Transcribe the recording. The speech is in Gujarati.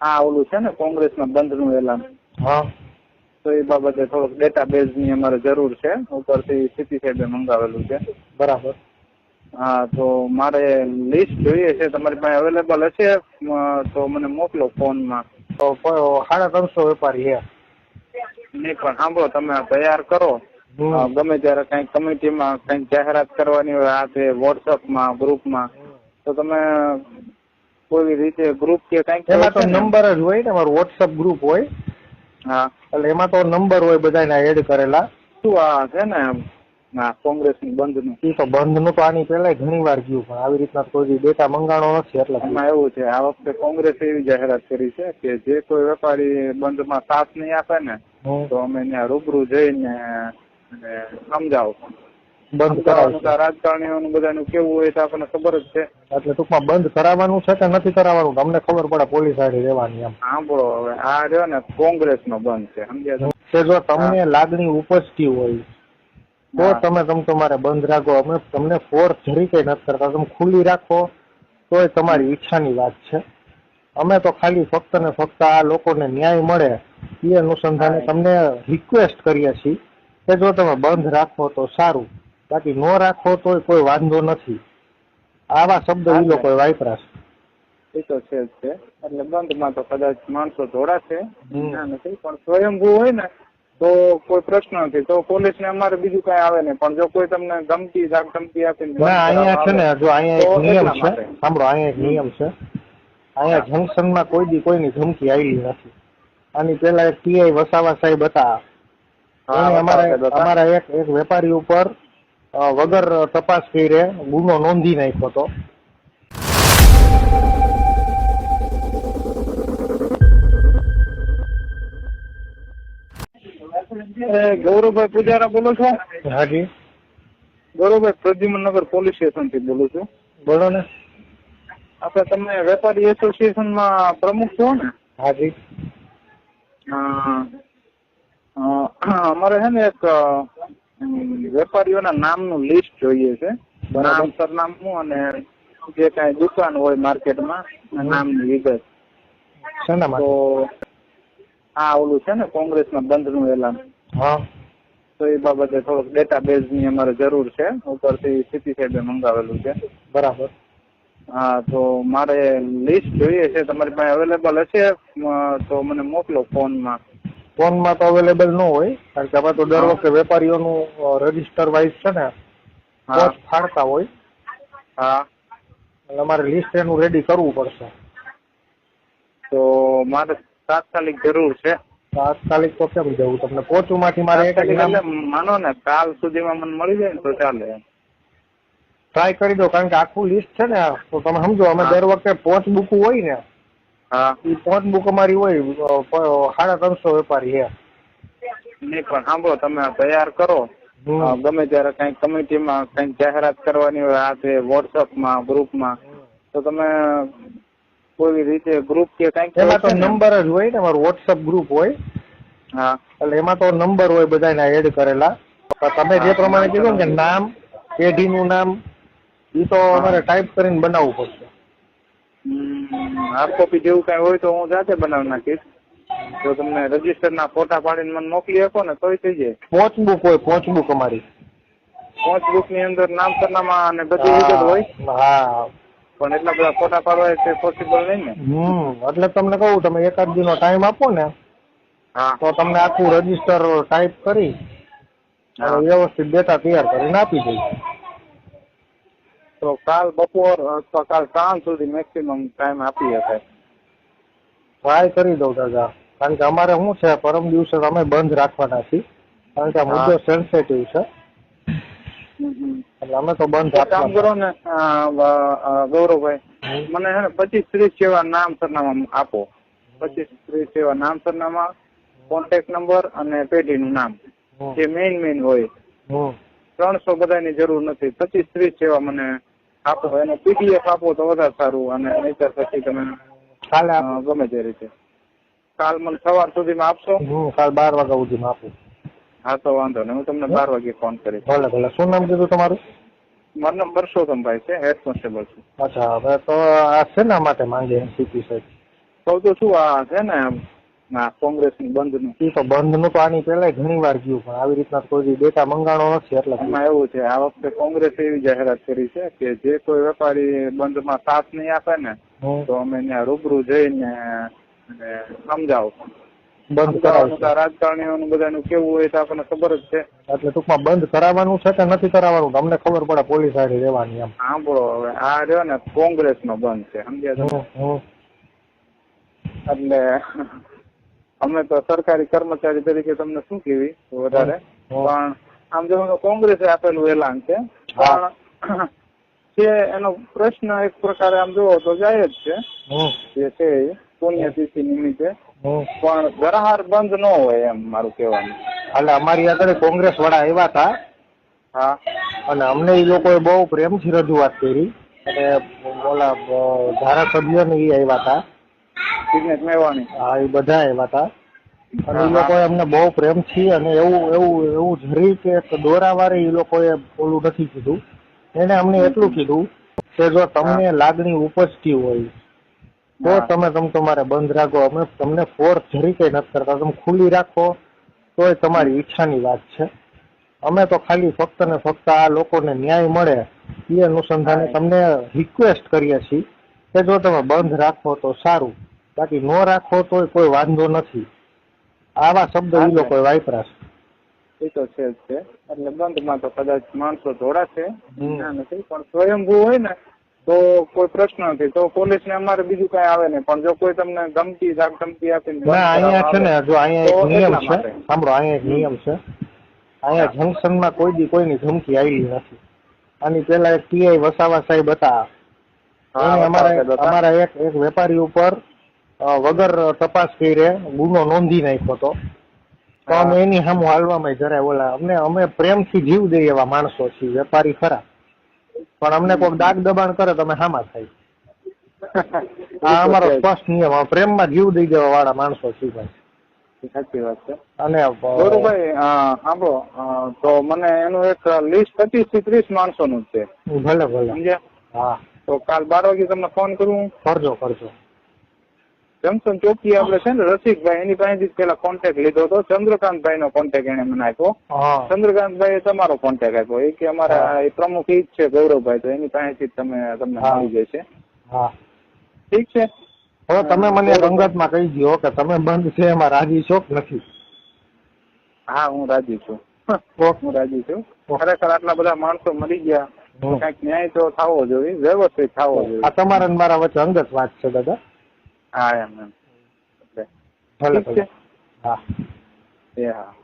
આ ઓલું છે ને કોંગ્રેસના બંધનું એલાન. હા. તો એ બાબતે થોડોક ડેટા ની અમારે જરૂર છે. ઉપરથી સીપી સાહેબે મંગાવેલું છે. બરાબર. હા તો મારે લિસ્ટ જોઈએ છે. તમારી પાસે અવેલેબલ હશે? તો મને મોકલો ફોનમાં. તો સાડા ત્રણસો વેપારી છે. નહીં પણ સાંભળો તમે તૈયાર કરો. ગમે ત્યારે કઈ કમિટીમાં કઈ જાહેરાત કરવાની હોય આ તે વોટ્સઅપમાં ગ્રુપમાં તો તમે કોઈ રીતે ગ્રુપ કે કંઈક એમાં તો? નંબર જ હોય ને અમારું વોટ્સઅપ ગ્રુપ હોય. હા. એટલે એમાં તો નંબર હોય બધાના એડ કરેલા. શું આ છે ને ના કોંગ્રેસની બંધનું એ તો બંધનું તો આની પહેલા ઘણી વાર ગયું પણ આવી રીતના કોઈ ડેટા મંગાણો નથી એટલે. એમાં એવું છે આ વખતે કોંગ્રેસ એવી જાહેરાત કરી છે કે જે કોઈ વેપારી બંધમાં સાથ નહીં આપે ને તો અમે ત્યાં રૂબરૂ જઈને સમજાવો. બંધ કરાવશે. રાજકારણીઓનું બધાનું કેવું હોય તો આપણને ખબર જ છે. એટલે ટૂંકમાં બંધ કરાવવાનું છે કે નથી કરાવવાનું? તમને ખબર પડે પોલીસ સાઈડ રહેવાની એમ. સાંભળો હવે આ રહ્યો ને કોંગ્રેસનો બંધ છે સમજ્યા? કે જો તમને લાગણી ઉપજતી હોય તો તમે તમે તમારે બંધ રાખો. અમે તમને ફોર્સ જરી કઈ નથી કરતા. તમે ખુલ્લી રાખો તોય તમારી ઈચ્છાની વાત છે. અમે તો ખાલી ફક્ત ને ફક્ત આ લોકોને ન્યાય મળે એ અનુસંધાને તમને રિક્વેસ્ટ કરીએ છીએ કે જો તમે બંધ રાખો તો સારું. બાકી નો રાખો તો કોઈ વાંધો નથી. આવા શબ્દ એ લોકો વાપરા છે. એ તો છે જ છે. એટલે બંધમાં તો કદાચ માણસો જોડાશે. નથી પણ સ્વયંભૂ હોય ને તો કોઈ પ્રશ્ન નથી. તો પોલીસને અમારે બીજું કઈ આવે નહીં. પણ જો કોઈ તમને ગમતી ધમકી આપીને અહીંયા છે ને જો અહીંયા એક નિયમ છે. સાંભળો અહીંયા એક નિયમ છે. અહીંયા જંકશનમાં કોઈ દી કોઈની ધમકી આવેલી નથી. આની પેલા એક પીઆઈ વસાવા સાહેબ હતા. અમારા. અમારા એક એક વેપારી ઉપર વગર તપાસ કરે ગુનો નોંધી નાખ્યો હતો. ગૌરવભાઈ પૂજારા બોલો છો? હાજી. ગૌરવભાઈ પ્રદ્યુમનગર પોલીસ સ્ટેશનથી બોલું છું. બોલો ને. આપણે તમે વેપારી એસોસિએશનમાં પ્રમુખ છો? ને હાજી અમારે છે ને એક વેપારીઓના નામનું લિસ્ટ જોઈએ છે. બરાબર સરનામું અને જે કાંઈ દુકાન હોય માર્કેટમાં નામની વિગત. તો આ ઓલું છે ને કોંગ્રેસના બંધનું એલાન. હા. તો એ બાબતે થોડોક ડેટા ની અમારે જરૂર છે. ઉપરથી સ્થિતિ સાહેબે મંગાવેલું છે. બરાબર. હા તો મારે લિસ્ટ જોઈએ છે. તમારી પાસે અવેલેબલ હશે? તો મને મોકલો ફોનમાં. ફોનમાં તો અવેલેબલ ન હોય કારણ કે આપણે તો દર. વખતે વેપારીઓનું રજિસ્ટર વાઇઝ છે ને ફાળતા પોસ્ટ ફાડતા હોય. હા. એટલે અમારે લિસ્ટ એનું રેડી કરવું પડશે. તો મારે તાત્કાલિક જરૂર છે. તાત્કાલિક તો કેમ જવું? તમને પોચુમાંથી મારે એક માનો ને કાલ સુધીમાં મને મળી જાય ને તો ચાલે. ટ્રાય કરી દો કારણ કે આખું લિસ્ટ છે ને તો તમે સમજો અમે દર વખતે પોચ બુકું હોય ને હા. એ પોચ બુક અમારી હોય સાડા ત્રણસો વેપારી છે. નહીં પણ સાંભળો તમે તૈયાર કરો. ગમે ત્યારે કઈ કમિટીમાં કઈ જાહેરાત કરવાની હોય આ તે વોટ્સઅપમાં ગ્રુપમાં તો તમે કોઈ રીતે ગ્રુપ કે કંઈક એમાં તો? નંબર જ હોય ને મારું વોટ્સઅપ ગ્રુપ હોય. હા. એટલે એમાં તો નંબર હોય બધાના એડ કરેલા. તમે જે પ્રમાણે કીધું ને કે. નામ પેઢીનું નામ એ તો અમારે ટાઈપ કરીને બનાવવું પડશે. હાર્ડ કોપી જેવું કઈ હોય તો હું જાતે બનાવી નાખીશ. જો તમને રજિસ્ટર ના ફોટા પાડીને મને મોકલી આપો ને તોય થઈ જાય. પોચ બુક હોય પોચ બુક અમારી. પોચ બુકની અંદર નામ સરનામા અને બધી વિગત હોય. હા. પણ એટલા બધા ફોટા પાડવા તે પોસિબલ નહીં ને. હમ એટલે તમને કહું તમે એકાદ દિનો ટાઈમ આપો ને હા. તો તમને આખું રજિસ્ટર ટાઈપ કરી. વ્યવસ્થિત ડેટા તૈયાર કરીને આપી દઈશ. તો કાલ બપોર અથવા કાલ સાંજ સુધી મેક્સિમમ ટાઈમ આપી શકાય ટ્રાય કરી દઉં દાદા. કારણ કે અમારે શું છે પરમ દિવસે અમે બંધ રાખવાના છીએ. કારણ કે મુદ્દો સેન્સેટિવ છે. એટલે અમે તો બંધ કામ કરો ને ગૌરવભાઈ મને હે ને પચીસ ત્રીસ જેવા નામ સરનામા આપો. પચીસ ત્રીસ જેવા નામ સરનામા કોન્ટેક્ટ નંબર અને પેઢીનું નામ. જે મેઇન મેઇન હોય. ત્રણસો બધાની જરૂર નથી. પચીસ ત્રીસ જેવા મને આપો એને પીડીએફ આપો તો વધારે સારું અને નહીતર પછી તમે કાલે ગમે તે રીતે. કાલ મને સવાર સુધીમાં આપશો? કાલ બાર વાગ્યા સુધીમાં આપું. હા તો વાંધો નહીં. હું તમને બાર વાગે ફોન કરીશ. ભલે ભલે. શું નામ કીધું તમારું? મારું નામ પરસોત્તમભાઈ છે હેડ કોન્સ્ટેબલ છું. અચ્છા હવે તો આ શેના માટે માંગે સીપી સાહેબ? કહું તો શું આ છે ને આ કોંગ્રેસની બંધનું. એ તો બંધનું આની પહેલા ઘણી વાર ગયું પણ આવી રીતના કોઈ ડેટા મંગાણો નથી એટલે એમાં એવું છે આ વખતે કોંગ્રેસે એવી જાહેરાત કરી છે કે જે કોઈ વેપારી બંધમાં સાથ નહીં આપે ને તો અમે ત્યાં રૂબરૂ જઈને સમજાવ. બંધ કરાવતા રાજકારણીઓનું બધાનું કેવું હોય તો આપણને ખબર જ છે. એટલે ટૂંકમાં બંધ કરાવવાનું છે કે નથી કરાવવાનું? તમને ખબર પડે પોલીસ આડી રહેવાની એમ. સાંભળો હવે આ રહ્યો ને કોંગ્રેસ નો બંધ છે સમજ્યા. એટલે અમે તો સરકારી કર્મચારી તરીકે તમને શું કેવી વધારે? પણ આમ જો કોંગ્રેસે આપેલું એલાન છે પણ જે એનો પ્રશ્ન એક પ્રકારે આમ જોવો તો જાય જ છે. જે છે પુણ્યતિથિ નિમિત્તે. પણ ગરહાર બંધ ન હોય એમ મારું કહેવાનું. એટલે અમારી આગળ કોંગ્રેસ વાળા આવ્યા હતા. હા. અને અમને એ લોકોએ બહુ પ્રેમથી રજૂઆત કરી. અને ઓલા ધારાસભ્ય ને એ આવ્યા હતા. સિગ્નેટ મેવાણી હા એ બધા એવા હતા અને એ લોકો એમને બહુ પ્રેમ પ્રેમથી અને એવું એવું એવું જરી કે દોરાવારે એ લોકોએ ઓલું નથી કીધું. એને અમને એટલું કીધું કે જો તમને લાગણી ઉપજતી હોય તો. તમે તમ તમારે બંધ રાખો. અમે તમને ફોર્સ જરી કઈ નથી કરતા. તમે ખુલ્લી રાખો તો એ તમારી ઈચ્છાની વાત છે. અમે તો ખાલી ફક્ત ને ફક્ત આ લોકોને ન્યાય મળે એ અનુસંધાને તમને રિક્વેસ્ટ કરીએ છીએ કે જો તમે બંધ રાખો તો સારું. બાકી ન રાખો તો કોઈ વાંધો નથી. આવા શબ્દ એ લોકો વાપરા છે એ તો છે જ છે. એટલે બંધમાં તો કદાચ માણસો જોડાશે. નથી. પણ સ્વયંભૂ હોય ને તો કોઈ પ્રશ્ન નથી. તો પોલીસ ને અમારે બીજું કઈ આવે નહીં. પણ જો કોઈ તમને ધમકી ધાક ધમકી આપીને અહીંયા છે ને જો અહીંયા એક નિયમ છે. સાંભળો અહીંયા એક નિયમ છે. અહીંયા જંકશનમાં કોઈ દી કોઈની ધમકી આવી નથી. આની પેલા એક પીઆઈ વસાવા સાહેબ હતા. અમારે અમારા એક એક વેપારી ઉપર વગર તપાસ કરે ગુનો નોંધી નાખ્યો હતો. તો અમે એની સામે હાલવામાં જરાય ઓલા અમને અમે પ્રેમથી જીવ દઈએ એવા માણસો છીએ વેપારી ખરા. પણ અમને કોઈ દાગ દબાણ કરે તો અમે હામા થાય. આ અમારો સ્પષ્ટ નિયમ પ્રેમમાં જીવ દઈ દેવા વાળા માણસો છીએ ભાઈ. સાચી વાત છે. અને ગોરુભાઈ સાંભળો તો મને એનું એક લિસ્ટ પચીસથી ત્રીસ માણસો નું છે. ભલે ભલે. સમજ્યા? હા. તો કાલ બાર વાગે તમને ફોન કરું કરજો કરજો. જમસન ચોકી આપણે છે ને રસિકભાઈ એની પાસેથી પેલા કોન્ટેક્ટ લીધો હતો. ચંદ્રકાંતભાઈ નો કોન્ટેક્ટ એને મને આપ્યો. ભાઈ ચંદ્રકાંતભાઈ તમારો કોન્ટેક્ટ આપ્યો. એ કે અમારા પ્રમુખ ઈ જ છે ગૌરવભાઈ તો એની પાસેથી તમે તમને મળી જશે. ઠીક છે? હવે તમે મને એક અંગતમાં કહી દો કે તમે બંધ છે એમાં રાજી છો કે નથી? હા હું રાજી છું. હું રાજી છું. ખરેખર આટલા બધા માણસો મળી ગયા. કંઈક ન્યાય તો થવો જોઈએ વ્યવસ્થિત થવો જોઈએ. આ તમારા મારા વચ્ચે અંગત વાત છે દાદા. હા એમ એમ. ભલે ભલે. હા. એ હા.